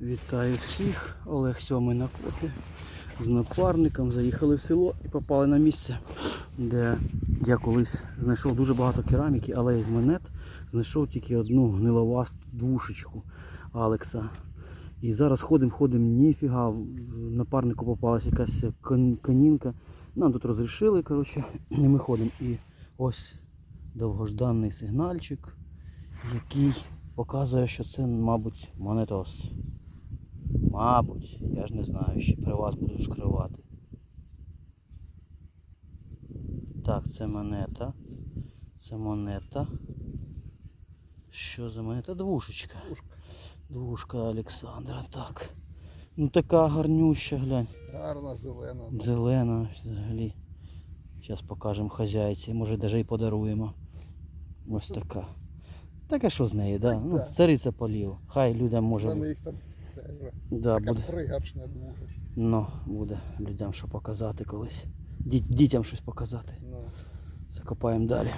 Вітаю всіх, Олег Сьомий на копі. З напарником заїхали в село і попали на місце, де я колись знайшов дуже багато кераміки, але із монет знайшов тільки одну гниловасту двушечку Алекса. І зараз ходимо, ходимо, ніфіга, в- напарнику попалась якась кон- конінка. Нам тут розрішили, коротше, і ми ходимо. І ось довгожданий сигнальчик, який показує, що це, мабуть, монетос. Мабуть, я ж не знаю, ще при вас буду скривати. Так, це монета. Це монета. Що за монета? Двушечка. Двушка Олександра, так. Ну така гарнюща, глянь. Гарна зелена. Зелена взагалі. Зараз покажемо хазяйці, може навіть і подаруємо. Ось така. Так а що з неї, да? Ну, Так. цариця полів. Хай людям може. їх там е, Да, така буде. пригашня дуже. Ну, буде людям що показати колись. Дітям щось показати. Ну, Закопаємо далі.